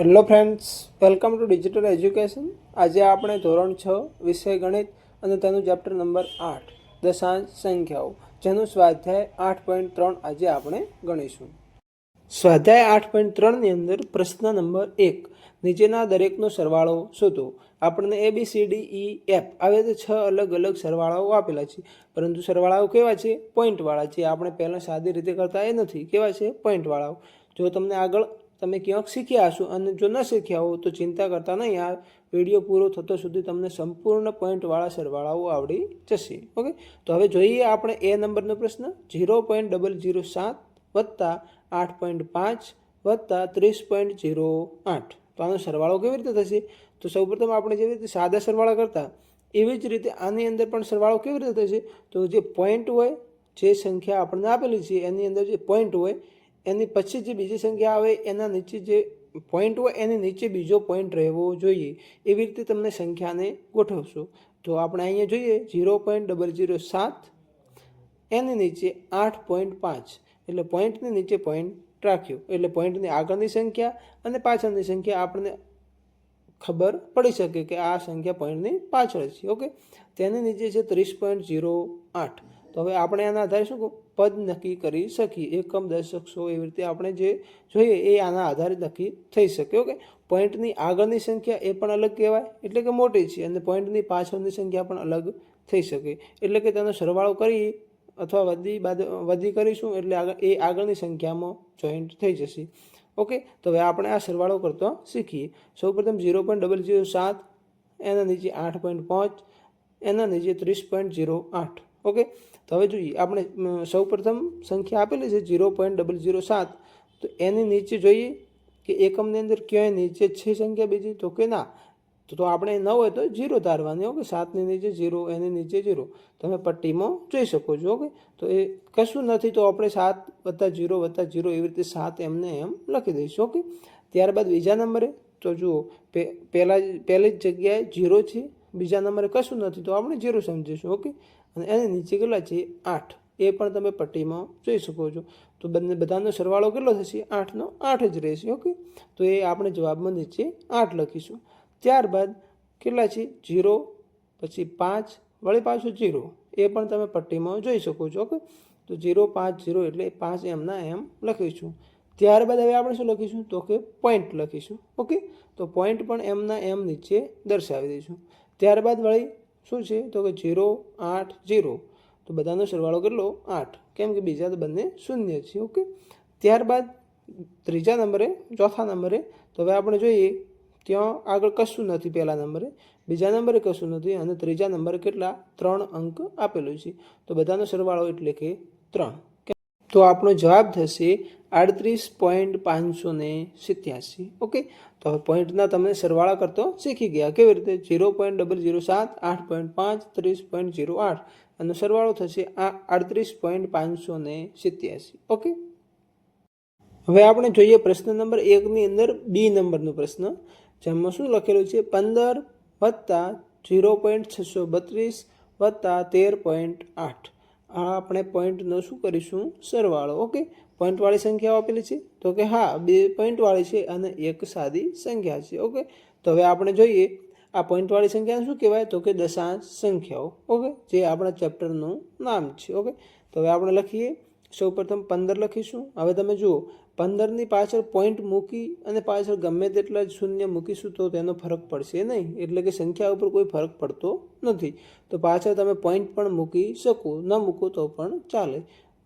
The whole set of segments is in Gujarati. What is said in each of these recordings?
Hello friends welcome to digital education આજે આપણે ધોરણ છ, વિષય ગણિત અને તેનું ચેપ્ટર નંબર આઠ દશાંશ સંખ્યાઓ, જેનું સ્વાધ્યાય આઠ પોઈન્ટ ત્રણ આજે આપણે ગણીશું. સ્વાધ્યાય આઠ પોઈન્ટ ત્રણની અંદર પ્રશ્ન નંબર એક, નીચેના દરેકનો સરવાળો શોધો. આપણને A B C D E F આવી રીતે છ અલગ અલગ સરવાળાઓ આપેલા છે. પરંતુ સરવાળાઓ કેવા છે? પોઈન્ટવાળા છે. આપણે પહેલાં સાદી રીતે કરતા એ નથી. કેવા છે? પોઈન્ટવાળાઓ જો તમને આગળ તમે ક્યાંક શીખ્યા હશો અને જો ન શીખ્યા હો, તો ચિંતા કરતા નહીં. આ વીડિયો પૂરો થતો સુધી તમને સંપૂર્ણ પોઈન્ટવાળા સરવાળાઓ આવડી જશે. ઓકે તો હવે જોઈએ આપણે એ નંબરનો પ્રશ્ન. ઝીરો પોઈન્ટ ડબલ ઝીરો સાત વત્તા આઠ પોઈન્ટ પાંચ વત્તા ત્રીસ પોઈન્ટ ઝીરો આઠ. તો આનો સરવાળો કેવી રીતે થશે? તો સૌપ્રથમ આપણે જેવી રીતે સાદા સરવાળા કરતા, એવી જ રીતે આની અંદર પણ સરવાળો કેવી રીતે થશે? તો જે પોઈન્ટ હોય, જે સંખ્યા આપણને આપેલી છે, એની અંદર જે પોઈન્ટ હોય એની પછી જે બીજી સંખ્યા આવે, એના નીચે જે પોઈન્ટ હોય, એની નીચે બીજો પોઈન્ટ રહેવો જોઈએ. એવી રીતે તમને સંખ્યાને ગોઠવશો. તો આપણે અહીંયા જોઈએ ઝીરો પોઈન્ટ ડબલ ઝીરો સાત, એની નીચે આઠ પોઈન્ટ પાંચ. એટલે પોઈન્ટની નીચે પોઈન્ટ રાખ્યો. એટલે પોઈન્ટની આગળની સંખ્યા અને પાછળની સંખ્યા આપણને ખબર પડી શકે કે આ સંખ્યા પોઈન્ટની પાછળ છે. ઓકે તેની નીચે છે ત્રીસ પોઈન્ટ ઝીરો આઠ. તો હવે આપણે આના આધારે શું પદ નક્કી કરી શકીએ. એકમ દશક સો એવી રીતે આપણે જે જોઈએ એ આના આધારે નક્કી થઈ શકે, ઓકે? પોઈન્ટની આગળની સંખ્યા એ પણ અલગ કહેવાય, એટલે કે મોટી છે, અને પોઈન્ટની પાછળની સંખ્યા પણ અલગ થઈ શકે. એટલે કે તેનો સરવાળો કરી અથવા વધી બાદ, વધી કરીશું, એટલે આગળ, એ આગળની સંખ્યામાં જોઈન્ટ થઈ જશે. ઓકે? તો હવે આપણે આ સરવાળો કરતો શીખીએ. સૌપ્રથમ ઝીરો પોઈન્ટ ડબલ ઝીરો સાત, એના નીચે આઠ પોઈન્ટ પાંચ, એના નીચે ત્રીસ પોઈન્ટ ઝીરો આઠ. ઓકે? તો હવે જોઈએ, આપણે સૌપ્રથમ સંખ્યા આપેલી છે ઝીરો પોઈન્ટ ડબલ ઝીરો સાત તો એની નીચે જોઈએ કે એકમની અંદર ક્યાંય નીચે છે સંખ્યા બીજી? તો કે ના. તો આપણે ન હોય તો ઝીરો ધારવાની, ઓકે? સાતની નીચે ઝીરો એની નીચે ઝીરો તમે પટ્ટીમાં જોઈ શકો છો, ઓકે? તો એ કશું નથી, તો આપણે સાત વત્તા ઝીરો વત્તા ઝીરો એવી રીતે સાત એમને એમ લખી દઈશું, ઓકે? ત્યારબાદ બીજા નંબરે, તો જુઓ પહેલા, પહેલી જ જગ્યાએ ઝીરો છે, બીજા નંબરે કશું નથી, તો આપણે ઝીરો સમજીશું, ઓકે? અને એની નીચે કેટલા છે? આઠ. એ પણ તમે પટ્ટીમાં જોઈ શકો છો. તો બંને બધાનો સરવાળો કેટલો થશે? આઠનો આઠ જ રહેશે, ઓકે? તો એ આપણે જવાબમાં નીચે આઠ લખીશું. ત્યારબાદ કેટલા છે? જીરો પછી પાંચ, વળી પાછું જીરો એ પણ તમે પટ્ટીમાં જોઈ શકો છો, ઓકે? તો જીરો પાંચ જીરો એટલે પાંચ એમના એમ લખીશું. ત્યારબાદ હવે આપણે શું લખીશું? તો કે પોઈન્ટ લખીશું, ઓકે? તો પોઈન્ટ પણ એમના એમ નીચે દર્શાવી દઈશું. ત્યારબાદ વળી શું છે? તો કે જીરો આઠ જીરો તો બધાનો સરવાળો કેટલો? આઠ. કેમ કે બીજા તો બંને શૂન્ય છે, ઓકે? ત્યારબાદ ત્રીજા નંબરે, ચોથા નંબરે, તો હવે આપણે જોઈએ, ત્યાં આગળ કશું નથી પહેલા નંબરે. બીજા નંબરે કશું નથી અને ત્રીજા નંબરે કેટલા? ત્રણ અંક આપેલું છે. તો બધાનો સરવાળો એટલે કે ત્રણ. તો આપણો જવાબ થશે આડત્રીસ પોઈન્ટ પાંચસો ને સિત્યાસી. ઓકે? તો હવે પોઈન્ટના તમને સરવાળા કરતો શીખી ગયા. કેવી રીતે? ઝીરો પોઈન્ટ ડબલ ઝીરો સાત, આઠ પોઈન્ટ પાંચ, ત્રીસ પોઈન્ટ ઝીરો આઠ. અને સરવાળો થશે આ આડત્રીસ પોઈન્ટ પાંચસો ને સિત્યાસી. ઓકે? હવે આપણે જોઈએ પ્રશ્ન નંબર એકની અંદર બી નંબરનો પ્રશ્ન. જેમાં શું લખેલું છે? પંદર વત્તા ઝીરો પોઈન્ટ છસો બત્રીસ વત્તા તેર પોઈન્ટ આઠ. આ આપણે પોઈન્ટનો શું કરીશું? સરવાળો, ઓકે? પોઈન્ટવાળી સંખ્યાઓ આપેલી છે? તો કે હા, બે પોઈન્ટવાળી છે અને એક સાદી સંખ્યા છે, ઓકે? તો હવે આપણે જોઈએ, આ પોઈન્ટવાળી સંખ્યા શું કહેવાય? તો કે દશાંશ સંખ્યાઓ, ઓકે? જે આપણા ચેપ્ટરનું નામ છે, ઓકે? તો હવે આપણે લખીએ. સૌપ્રથમ પંદર લખીશું. હવે તમે જુઓ પંદરની પાછળ પોઈન્ટ મૂકી અને પાછળ ગમે તેટલા જ શૂન્ય મૂકીશું તો તેનો ફરક પડશે નહીં. એટલે કે સંખ્યા ઉપર કોઈ ફરક પડતો નથી. તો પાછળ તમે પોઈન્ટ પણ મૂકી શકો. ન મૂકો તો પણ ચાલે.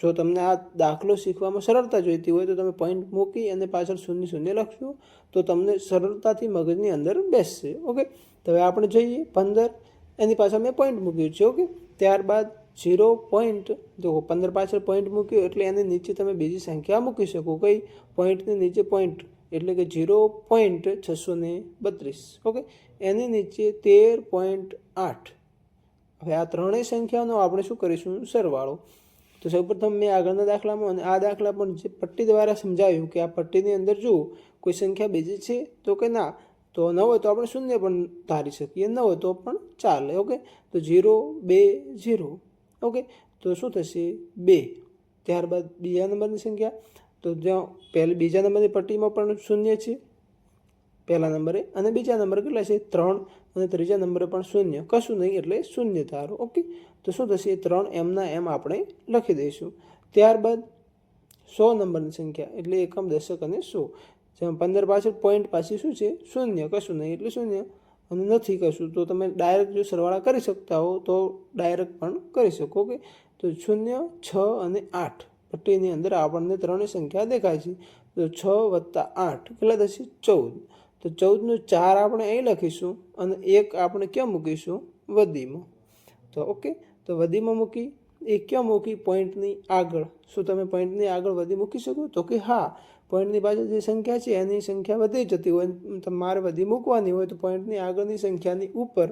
જો તમને આ દાખલો શીખવામાં સરળતા જોઈતી હોય તો તમે પોઈન્ટ મૂકી અને પાછળ શૂન્ય શૂન્ય લખશો તો તમને સરળતાથી મગજની અંદર બેસશે. ઓકે? તો હવે આપણે જોઈએ. પંદર. એની પાછળ મેં પોઈન્ટ મૂક્યું છે. ઓકે? ત્યારબાદ ઝીરો પોઈન્ટ જો પંદર પાછળ પોઈન્ટ મૂક્યો એટલે એની નીચે તમે બીજી સંખ્યા મૂકી શકો. કઈ? પોઈન્ટની નીચે પોઈન્ટ એટલે કે ઝીરો પોઈન્ટ છસો ને બત્રીસ. ઓકે? એની નીચે તેર પોઈન્ટ આઠ. હવે આ ત્રણેય સંખ્યાનો આપણે શું કરીશું? સરવાળો. તો સૌપ્રથમ મેં આગળના દાખલામાં અને આ દાખલા પણ જે પટ્ટી દ્વારા સમજાવ્યું કે આ પટ્ટીની અંદર જુઓ, કોઈ સંખ્યા બીજી છે તો કે ના? તો ન હોય તો આપણે શૂન્ય પણ ધારી શકીએ. ન હોય તો પણ ચાલે. ઓકે? તો ઝીરો બે ઝીરો ઓકે, તો શું થશે? બે. ત્યારબાદ બીજા નંબરની સંખ્યા. તો જ્યાં પહેલી, બીજા નંબરની પટ્ટીમાં પણ શૂન્ય છે. પહેલા નંબરે અને બીજા નંબર કેટલા છે? ત્રણ. અને ત્રીજા નંબરે પણ શૂન્ય. કશું નહીં, એટલે શૂન્ય તારો ઓકે, તો શું થશે? એ ત્રણ એમના એમ આપણે લખી દઈશું. ત્યારબાદ સો નંબરની સંખ્યા, એટલે એકમ દશક અને સો. જેમાં પંદર પાછળ પોઈન્ટ પાછી શું છે? શૂન્ય. કશું નહીં, એટલે શૂન્ય. અને નથી કશું તો તમે ડાયરેક્ટ જો સરવાળા કરી શકતા હો, તો ડાયરેક્ટ પણ કરી શકો. ઓકે? તો શૂન્ય, છ અને આઠ પટ્ટીની અંદર આપણને ત્રણેય સંખ્યા દેખાય છે. તો છ વત્તા આઠ કેટલા થશે? ચૌદ. તો ચૌદનું ચાર આપણે અહીં લખીશું અને એક આપણે ક્યાં મૂકીશું? વદીમાં. તો ઓકે? તો વદીમાં મૂકી, એ ક્યાં મૂકી? પોઈન્ટની આગળ. શું તમે પોઈન્ટની આગળ વધી મૂકી શકો? તો કે હા. પોઈન્ટની પાછળ જે સંખ્યા છે, એની સંખ્યા વધી જતી હોય તમારે વધી મૂકવાની હોય, તો પોઈન્ટની આગળની સંખ્યાની ઉપર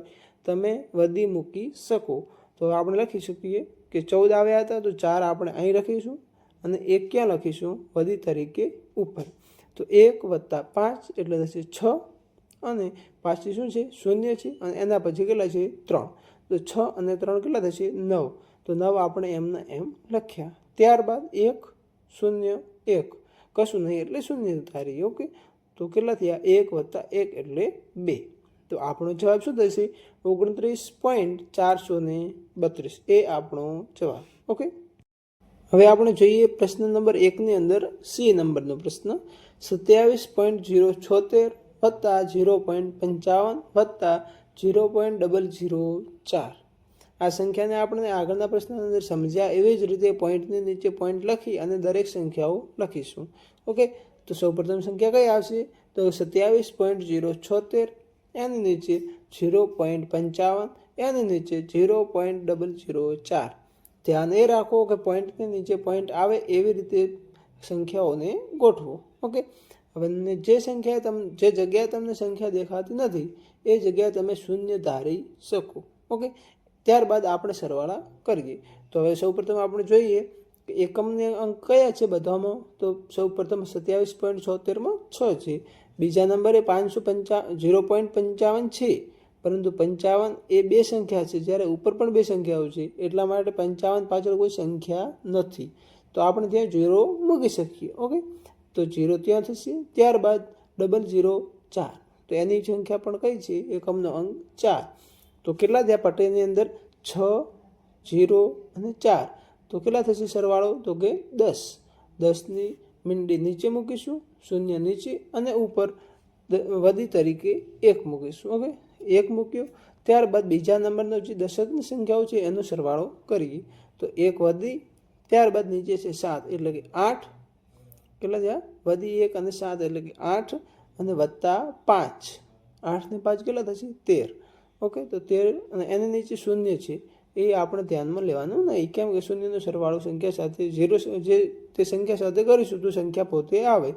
તમે વધી મૂકી શકો. તો આપણે લખી શકીએ કે ચૌદ આવ્યા હતા, તો ચાર આપણે અહીં લખીશું અને એક ક્યાં લખીશું? વધી તરીકે ઉપર. તો એક વત્તા પાંચ એટલે થશે છ અને પાછી શું છે? શૂન્ય છે અને એના પછી કેટલા છે? ત્રણ. તો છ અને ત્રણ કેટલા થશે? નવ. તો નવ આપણે એમના એમ લખ્યા. ત્યારબાદ એક, શૂન્ય, એક. કશું નહીં એટલે શૂન્ય ધારી. ઓકે તો કેટલા થયા? એક વત્તા એક એટલે બે. તો આપણો જવાબ શું થશે? ઓગણત્રીસ પોઈન્ટ ચારસો ને બત્રીસ. એ આપણો જવાબ. ઓકે? હવે આપણે જોઈએ પ્રશ્ન નંબર એકની અંદર સી નંબરનો પ્રશ્ન. સત્યાવીસ પોઈન્ટ જીરો છોતેર વત્તા જીરો પોઈન્ટ પંચાવન વત્તા જીરો પોઈન્ટ ડબલ જીરો ચાર. આ સંખ્યાને આપણે આગળના પ્રશ્નની અંદર સમજ્યા એવી જ રીતે પોઈન્ટની નીચે પોઈન્ટ લખી અને દરેક સંખ્યાઓ લખીશું. ઓકે? તો સૌપ્રથમ સંખ્યા કઈ આવશે? તો સત્યાવીસ પોઈન્ટ જીરો છોતેર, એની નીચે જીરો પોઈન્ટ પંચાવન, એની નીચે જીરો પોઈન્ટ ડબલ જીરો ચાર. ધ્યાન એ રાખો કે પોઈન્ટની નીચે પોઈન્ટ આવે એવી રીતે સંખ્યાઓને ગોઠવો. ઓકે? હવે જે સંખ્યા તમ, જે જગ્યાએ તમને સંખ્યા દેખાતી નથી, એ જગ્યાએ તમે શૂન્ય ધારી શકો. ઓકે? ત્યારબાદ આપણે સરવાળા કરીએ. તો હવે સૌપ્રથમ આપણે જોઈએ કે એકમને અંક કયા છે બધામાં? તો સૌપ્રથમ સત્યાવીસ પોઈન્ટ છોતેરમાં છ છે. બીજા નંબરે પાંચસો પંચા, ઝીરો પોઈન્ટ પંચાવન છે. પરંતુ પંચાવન એ બે સંખ્યા છે. જ્યારે ઉપર પણ બે સંખ્યાઓ છે. એટલા માટે પંચાવન પાછળ કોઈ સંખ્યા નથી. તો આપણે ત્યાં ઝીરો મૂકી શકીએ. ઓકે? તો ઝીરો ત્યાં થશે. ત્યારબાદ ડબલ ઝીરો ચાર. તો એની સંખ્યા પણ કઈ છે? એકમનો અંક ચાર. તો કેટલા થયા પટેલની અંદર? છ, જીરો અને ચાર. તો કેટલા થશે સરવાળો? તો કે દસ. દસની મીંડી નીચે મૂકીશું, શૂન્ય નીચે અને ઉપર વધી તરીકે એક મૂકીશું. ઓકે? એક મૂક્યો. ત્યારબાદ બીજા નંબરનો જે દશકની સંખ્યાઓ છે એનો સરવાળો કરીએ. તો એક વધી, ત્યારબાદ નીચે છે સાત. એટલે કે આઠ. કેટલા થયા? વધી એક અને સાત એટલે કે આઠ અને વત્તા પાંચ. આઠને પાંચ કેટલા થશે? તેર. ઓકે, તો તેર અને એની નીચે શૂન્ય છે, એ આપણે ધ્યાનમાં લેવાનું નહીં. કેમ કે શૂન્યનો સરવાળો સંખ્યા સાથે, ઝીરો જે તે સંખ્યા સાથે કરીશું, તો સંખ્યા પોતે આવે.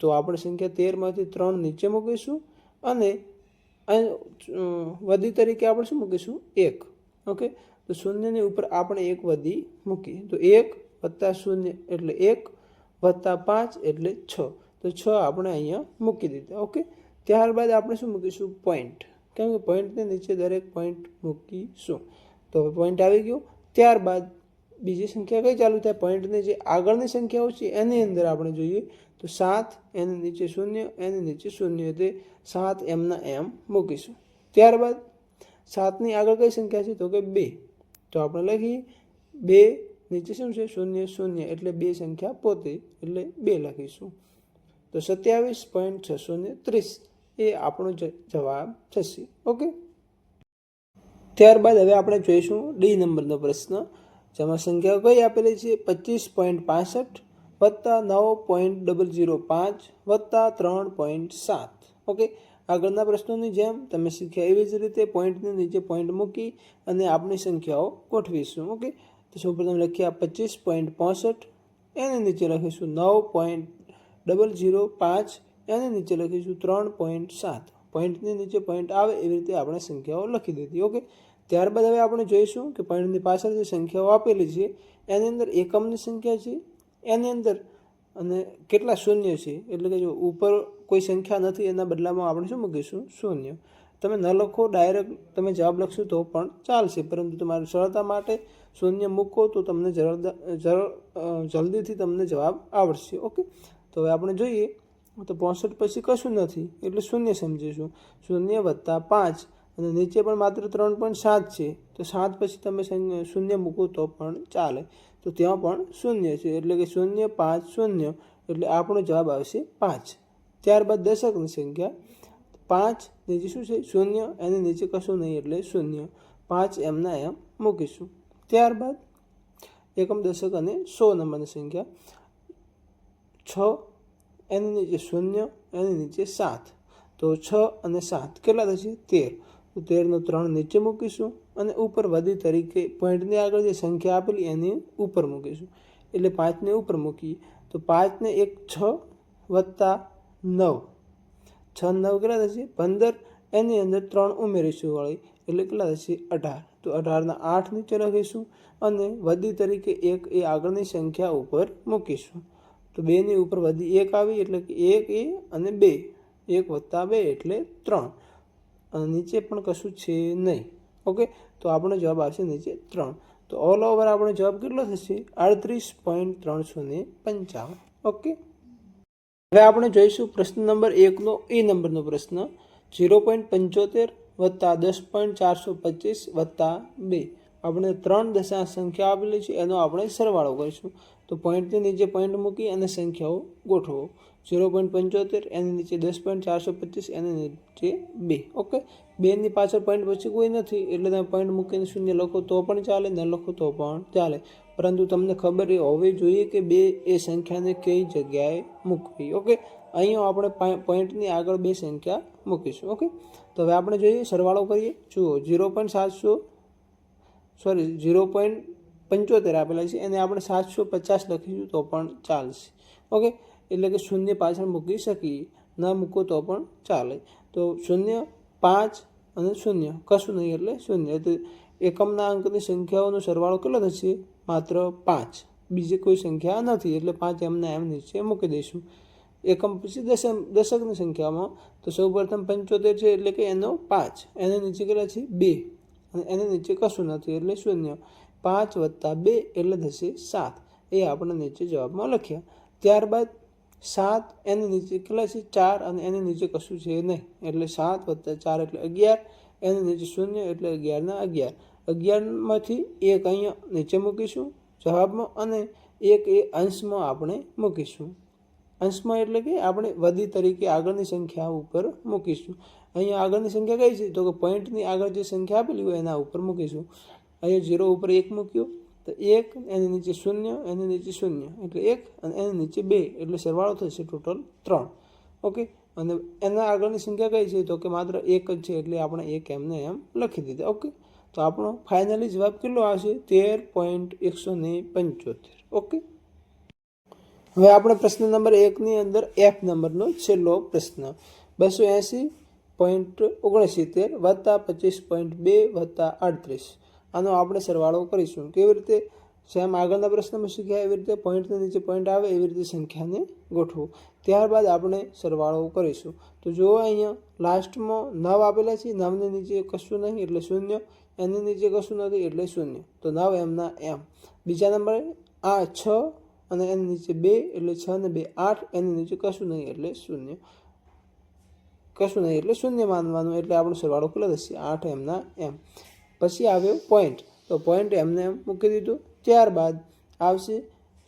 તો આપણે સંખ્યા તેરમાંથી ત્રણ નીચે મૂકીશું અને વધી તરીકે આપણે શું મૂકીશું? એક. ઓકે, તો શૂન્યની ઉપર આપણે એક વધી મૂકી તો એક વત્તા શૂન્ય એટલે એક વત્તા પાંચ એટલે છ. તો છ આપણે અહીંયા મૂકી દીધા. ઓકે, ત્યારબાદ આપણે શું મૂકીશું? પોઈન્ટ. કેમ કે પોઈન્ટને નીચે દરેક પોઈન્ટ મૂકીશું. તો હવે પોઈન્ટ આવી ગયો. ત્યારબાદ બીજી સંખ્યા કઈ ચાલુ થાય? પોઈન્ટની જે આગળની સંખ્યાઓ છે, એની અંદર આપણે જોઈએ તો સાત, એની નીચે શૂન્ય, એની નીચે શૂન્ય. એટલે સાત એમના એમ મૂકીશું. ત્યારબાદ સાતની આગળ કઈ સંખ્યા છે? તો કે બે. તો આપણે લખીએ, બે નીચે શું છે? શૂન્ય શૂન્ય. એટલે બે સંખ્યા પોતે, એટલે બે લખીશું. તો સત્યાવીસ પોઈન્ટ છસો શૂન્ય ત્રીસ. એ આપણો જવાબ થશે. ઓકે? ત્યારબાદ હવે આપણે જોઈશું ડી નંબરનો પ્રશ્ન, જેમાં સંખ્યાઓ કઈ આપેલી છે? પચીસ પોઈન્ટ પાસઠ વત્તા નવ પોઈન્ટ ડબલ જીરો પાંચ વત્તા ત્રણ પોઈન્ટ સાત. ઓકે? આગળના પ્રશ્નોની જેમ તમે શીખ્યા એવી જ રીતે પોઈન્ટની નીચે પોઈન્ટ મૂકી અને આપણી સંખ્યાઓ ગોઠવીશું. ઓકે? તો સૌપ્રથમ લખ્યા પચીસ પોઈન્ટ પોસઠ, એની નીચે લખીશું નવ પોઈન્ટ ડબલ જીરો પાંચ એની નીચે લખીશું ત્રણ પોઈન્ટ સાત. પોઈન્ટની નીચે પોઈન્ટ આવે એવી રીતે આપણે સંખ્યાઓ લખી દીધી ઓકે ત્યારબાદ હવે આપણે જોઈશું કે પોઈન્ટની પાછળ જે સંખ્યાઓ આપેલી છે, એની અંદર એકમની સંખ્યા છે, એની અંદર અને કેટલા શૂન્ય છે? એટલે કે જો ઉપર કોઈ સંખ્યા નથી, એના બદલામાં આપણે શું મૂકીશું? શૂન્ય. તમે ન લખો ડાયરેક્ટ તમે જવાબ લખશો તો પણ ચાલશે. પરંતુ તમારી સરળતા માટે શૂન્ય મૂકો તો તમને જરદ જર જલ્દીથી તમને જવાબ આવડશે. ઓકે તો હવે આપણે જોઈએ તો પોસઠ પછી કશું નથી, એટલે શૂન્ય સમજીશું શૂન્ય વત્તા પાંચ, અને નીચે પણ માત્ર ત્રણ પોઈન્ટ સાત છે. તો સાત પછી તમે શૂન્ય- મૂકો તો પણ ચાલે. તો ત્યાં પણ શૂન્ય છે, એટલે કે શૂન્ય પાંચ શૂન્ય, એટલે આપણો જવાબ આવશે પાંચ. ત્યારબાદ દશકની સંખ્યા. પાંચ નીચે શું છે? શૂન્ય, એની નીચે કશું નહીં, એટલે શૂન્ય. પાંચ એમના એમ મૂકીશું. ત્યારબાદ એકમ દશક અને સો નંબરની સંખ્યા. છ એની નીચે શૂન્ય, એની નીચે સાત. તો છ અને સાત કેટલા થશે? તેર. તો તેરનો ત્રણ નીચે મૂકીશું અને ઉપર વધી તરીકે પોઈન્ટની આગળ જે સંખ્યા આપેલી એની ઉપર મૂકીશું. એટલે પાંચને ઉપર મૂકીએ. તો પાંચને એક છ વત્તા નવ. છ નવ કેટલા થશે? પંદર. એની અંદર ત્રણ ઉમેરીશું વળી. એટલે કેટલા થશે? અઢાર. તો અઢારના આઠ નીચે લખીશું અને વધી તરીકે એક એ આગળની સંખ્યા ઉપર મૂકીશું. તો બેની ઉપર વધી એક આવી એટલે કે એક એ અને બે. એક વત્તા બે એટલે ત્રણ. અને નીચે પણ કશું છે નહીં. ઓકે? તો આપણો જવાબ આવશે નીચે ત્રણ. તો ઓલ ઓવર આપણો જવાબ કેટલો થશે? આડત્રીસ પોઈન્ટ ત્રણસો ને પંચાવન. ઓકે? હવે આપણે જોઈશું પ્રશ્ન નંબર એકનો એ નંબરનો પ્રશ્ન. ઝીરો પોઈન્ટ પંચોતેર વત્તા દસ પોઈન્ટ ચારસો પચીસ વત્તા બે. આપણે ત્રણ દશાંશ સંખ્યા આપેલી છે, એનો આપણે સરવાળો કરીશું. તો પોઈન્ટની નીચે પોઈન્ટ મૂકી અને સંખ્યાઓ ગોઠવો. ઝીરો પોઈન્ટ પંચોતેર, એની નીચે દસ પોઈન્ટ ચારસો પચીસ, એની નીચે બે. ઓકે બેની પાછળ પોઈન્ટ પછી કોઈ નથી, એટલે તમે પોઈન્ટ મૂકીને શૂન્ય લખો તો પણ ચાલે, ન લખો તો પણ ચાલે. પરંતુ તમને ખબર એ હોવી જોઈએ કે બે એ સંખ્યાને કઈ જગ્યાએ મૂકવી. ઓકે અહીંયા આપણે પોઈન્ટની આગળ બે સંખ્યા મૂકીશું. ઓકે તો હવે આપણે જોઈએ, સરવાળો કરીએ. જુઓ ઝીરો પોઈન્ટ સાતસો સોરી, ઝીરો પોઈન્ટ પંચોતેર આપેલા છે. એને આપણે સાતસો પચાસ લખીશું તો પણ ચાલશે. ઓકે? એટલે કે શૂન્ય પાછળ મૂકી શકીએ. ન મૂકો તો પણ ચાલે. તો શૂન્ય, પાંચ અને શૂન્ય. કશું નહીં એટલે શૂન્ય. તો એકમના અંકની સંખ્યાઓનો સરવાળો કેટલો થશે? માત્ર પાંચ. બીજી કોઈ સંખ્યા નથી. એટલે પાંચ એમના એમ નીચે મૂકી દઈશું. એકમ પછી દશમ દશકની સંખ્યામાં તો સૌપ્રથમ પંચોતેર છે એટલે કે એનો પાંચ. એને નીચે કેટલા છે? બે. અને એને નીચે કશું નથી એટલે શૂન્ય. પાંચ વત્તા બે એટલે થશે સાત. એ આપણે નીચે જવાબમાં લખ્યા. ત્યારબાદ સાત એની નીચે કેટલા છે? ચાર અને એની નીચે કશું છે નહીં. એટલે સાત વત્તા ચાર એટલે અગિયાર. એની નીચે શૂન્ય એટલે અગિયારના અગિયાર. અગિયારમાંથી એક અહીંયા નીચે મૂકીશું જવાબમાં અને એક એ અંશમાં આપણે મૂકીશું. અંશમાં એટલે કે આપણે વધી તરીકે આગળની સંખ્યા ઉપર મૂકીશું. અહીંયા આગળની સંખ્યા કઈ છે? તો કે પોઈન્ટની આગળ જે સંખ્યા આપેલી હોય એના ઉપર મૂકીશું. અહીંયા ઝીરો ઉપર એક મૂક્યો, તો એક, એની નીચે શૂન્ય, એની નીચે શૂન્ય, એટલે એક અને એની નીચે બે, એટલે સરવાળો થશે ટોટલ ત્રણ. ઓકે અને એના આગળની સંખ્યા કઈ છે? તો કે માત્ર એક જ છે, એટલે આપણે એક એમને એમ લખી દીધા. ઓકે તો આપણો ફાઇનલી જવાબ કેટલો આવશે? તેર પોઈન્ટ એકસો ને પંચોતેર. ઓકે હવે આપણે પ્રશ્ન નંબર એકની અંદર એફ નંબરનો છેલ્લો પ્રશ્ન. બસો એંસી પોઈન્ટ ઓગણસિત્તેર વત્તા પચીસ પોઈન્ટ બે વત્તા આડત્રીસ. આનો આપણે સરવાળો કરીશું. કેવી રીતે? જેમ આગળના પ્રશ્નમાં શીખ્યા, એવી રીતે પોઈન્ટની નીચે પોઈન્ટ આવે, એવી રીતે સંખ્યાને ગોઠવું. ત્યારબાદ આપણે સરવાળો કરીશું. તો જુઓ અહીંયા લાસ્ટમાં નવ આપેલા છે. નવની નીચે કશું નહીં, એટલે શૂન્ય. એની નીચે કશું નથી, એટલે શૂન્ય. તો નવ એમના એમ. બીજા નંબરે આ છ અને એની નીચે બે, એટલે છ ને બે આઠ, એની નીચે કશું નહીં, એટલે શૂન્ય. કશું નહીં, એટલે શૂન્ય માનવાનું, એટલે આપણો સરવાળો કેટલો થશે. આઠ એમના એમ. પછી આવ્યો પોઈન્ટ તો પોઈન્ટ એમને એમ મૂકી દીધું. ત્યારબાદ આવશે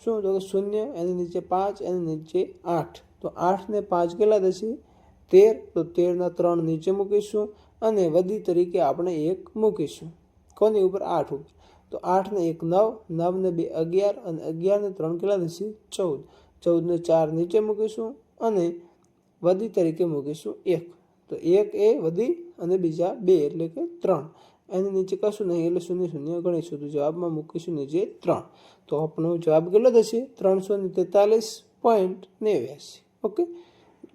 શું? તો કે શૂન્ય, એની નીચે પાંચ, એની નીચે આઠ. તો આઠ ને પાંચ કેટલા થશે? તેર. તો તેરના ત્રણ નીચે મૂકીશું અને વધી તરીકે આપણે એક મૂકીશું. કોની ઉપર? આઠ ઉપર. તો આઠ ને એક નવ નવ ને બે અગિયાર અને અગિયાર ને ત્રણ કેટલા થશે? ચૌદ. ચૌદ ને ચાર નીચે મૂકીશું અને વધી તરીકે મૂકીશું એક. તો એક એ વધી અને બીજા બે, એટલે કે ત્રણ. એની નીચે કશું નહીં, એટલે શૂન્ય શૂન્ય ગણીશું. તો જવાબમાં મૂકીશું નીચે ત્રણ. તો આપણો જવાબ કેટલો થશે? ત્રણસો ને તેતાલીસ પોઈન્ટ નેવ્યાસી. ઓકે?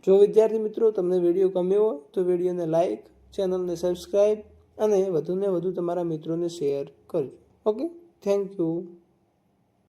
જો વિદ્યાર્થી મિત્રો તમને વીડિયો ગમ્યો હોય, તો વિડીયોને લાઇક ચેનલને સબસ્ક્રાઈબ અને વધુને વધુ તમારા મિત્રોને શેર કરજો. ઓકે? Thank you.